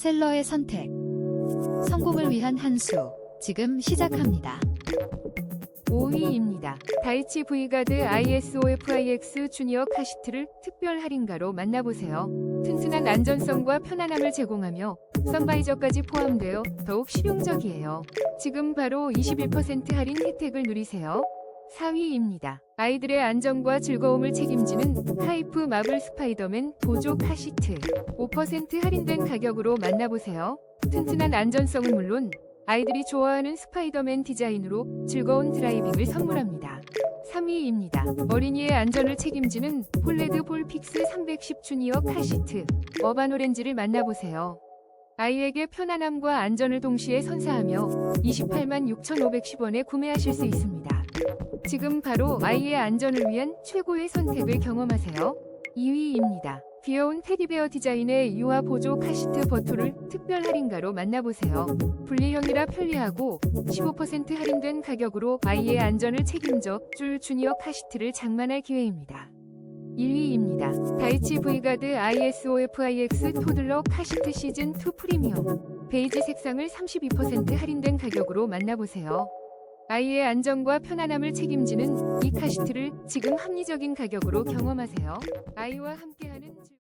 셀러의 선택. 성공을 위한 한 수. 지금 시작합니다. 5위입니다. 다이치 V가드 ISOFIX 주니어 카시트를 특별 할인가로 만나보세요. 튼튼한 안전성과 편안함을 제공하며 선바이저까지 포함되어 더욱 실용적이에요. 지금 바로 21% 할인 혜택을 누리세요. 4위입니다. 아이들의 안전과 즐거움을 책임지는 하이프 마블 스파이더맨 보조 카시트. 5% 할인된 가격으로 만나보세요. 튼튼한 안전성은 물론 아이들이 좋아하는 스파이더맨 디자인으로 즐거운 드라이빙을 선물합니다. 3위입니다. 어린이의 안전을 책임지는 폴레드 볼픽스 310 주니어 카시트 어반 오렌지를 만나보세요. 아이에게 편안함과 안전을 동시에 선사하며 28만 6,510원에 구매하실 수 있습니다. 지금 바로 아이의 안전을 위한 최고의 선택을 경험하세요. 2위입니다. 귀여운 테디베어 디자인의 유아 보조 카시트 버투를 특별 할인가로 만나보세요. 분리형이라 편리하고 15% 할인된 가격으로 아이의 안전을 책임져 줄 주니어 카시트를 장만할 기회입니다. 1위입니다. 다이치 V가드 ISOFIX 토들러 카시트 시즌2 프리미엄 베이지 색상을 32% 할인된 가격으로 만나보세요. 아이의 안전과 편안함을 책임지는 이 카시트를 지금 합리적인 가격으로 경험하세요. 아이와 함께하는 즐...